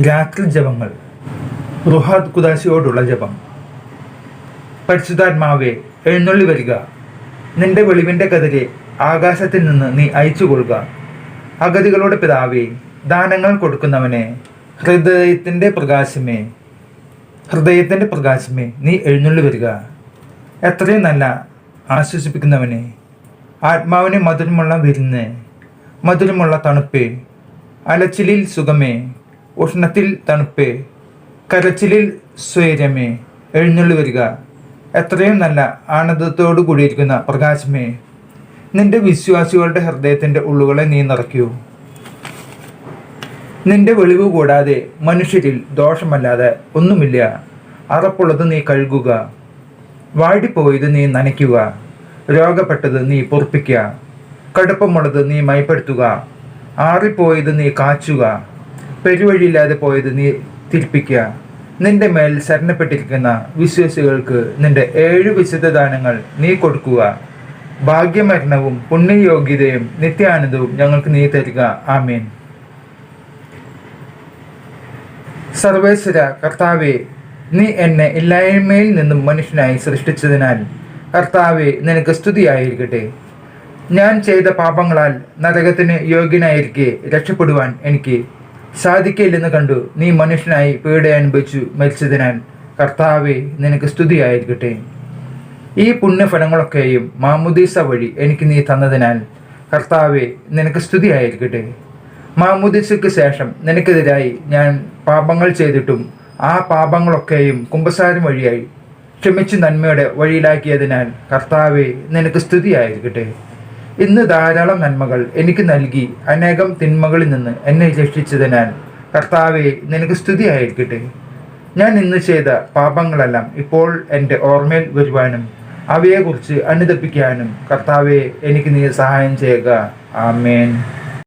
രാത്രി ജപങ്ങൾ റുഹാദ് കുദാശിയോടുള്ള ജപം. പരിശുദ്ധാത്മാവെ എഴുന്നള്ളി വരിക. നിന്റെ വെളിവിന്റെ കതിരെ ആകാശത്തിൽ നിന്ന് നീ അയച്ചു കൊള്ളുക അഗതികളുടെ പിതാവേ ദാനങ്ങൾ കൊടുക്കുന്നവനെ ഹൃദയത്തിന്റെ പ്രകാശമേ ഹൃദയത്തിന്റെ പ്രകാശമേ നീ എഴുന്നള്ളി വരിക. എത്രയും നല്ല ആശ്വസിപ്പിക്കുന്നവനെ ആത്മാവിനെ മധുരമുള്ള വിരുന്ന് മധുരമുള്ള തണുപ്പേ അലച്ചിലിൽ സുഖമേ ഉഷ്ണത്തിൽ തണുപ്പ് കരച്ചിലിൽ സ്വൈര്യമേ എഴുന്നള്ളി വരിക. എത്രയും നല്ല ആനന്ദത്തോടു കൂടിയിരിക്കുന്ന പ്രകാശമേ നിന്റെ വിശ്വാസികളുടെ ഹൃദയത്തിന്റെ ഉള്ളുകളെ നീ നിറയ്ക്കൂ. നിന്റെ വെളിവ് കൂടാതെ മനുഷ്യരിൽ ദോഷമല്ലാതെ ഒന്നുമില്ല. അറപ്പുള്ളത് നീ കഴുകുക. വാടിപ്പോയത് നീ നനയ്ക്കുക. രോഗപ്പെട്ടത് നീ പൊറപ്പിക്കുക. കടുപ്പമുള്ളത് നീ മയപ്പെടുത്തുക. ആറിപ്പോയത് നീ കാച്ചുക. പെരുവഴിയില്ലാതെ പോയത് നീ തിരിപ്പിക്കുക. നിന്റെ മേൽ ശരണപ്പെട്ടിരിക്കുന്ന വിശ്വാസികൾക്ക് നിന്റെ ഏഴ് വിശുദ്ധ ദാനങ്ങൾ നീ കൊടുക്കുക. ഭാഗ്യമരണവും പുണ്യയോഗ്യതയും നിത്യാനന്ദവും ഞങ്ങൾക്ക് നീ തരിക. ആമീൻ. സർവേശ്വര കർത്താവെ നീ എന്നെ ഇല്ലായ്മയിൽ നിന്നും മനുഷ്യനായി സൃഷ്ടിച്ചതിനാൽ കർത്താവെ നിനക്ക് സ്തുതിയായിരിക്കട്ടെ. ഞാൻ ചെയ്ത പാപങ്ങളാൽ നരകത്തിന് യോഗ്യനായിരിക്കെ രക്ഷപ്പെടുവാൻ എനിക്ക് സാധിക്കില്ലെന്ന് കണ്ടു. നീ മനുഷ്യനായി പീഡ അനുഭവിച്ചു മരിച്ചതിനാൽ കർത്താവെ നിനക്ക് സ്തുതിയായിരിക്കട്ടെ. ഈ പുണ്യഫലങ്ങളൊക്കെയും മാമുദീസ വഴി എനിക്ക് നീ തന്നതിനാൽ കർത്താവെ നിനക്ക് സ്തുതിയായിരിക്കട്ടെ. മാമുദീസയ്ക്ക് ശേഷം നിനക്കെതിരായി ഞാൻ പാപങ്ങൾ ചെയ്തിട്ടും ആ പാപങ്ങളൊക്കെയും കുംഭസാരം വഴിയായി ക്ഷമിച്ച് നന്മയുടെ വഴിയിലാക്കിയതിനാൽ കർത്താവെ നിനക്ക് സ്തുതിയായിരിക്കട്ടെ. ഇന്ന് ധാരാളം നന്മകൾ എനിക്ക് നൽകി. അനേകം തിന്മകളിൽ നിന്ന് എന്നെ രക്ഷിച്ചതിനാൽ കർത്താവെ നിനക്ക് സ്തുതി സ്തുതിയായിരിക്കട്ടെ. ഞാൻ ഇന്ന് ചെയ്ത പാപങ്ങളെല്ലാം ഇപ്പോൾ എന്റെ ഓർമ്മയിൽ വരുവാനും അവയെക്കുറിച്ച് അനുദപ്പിക്കാനും കർത്താവെ എനിക്ക് നീ സഹായം ചെയ്യുക. ആമേൻ.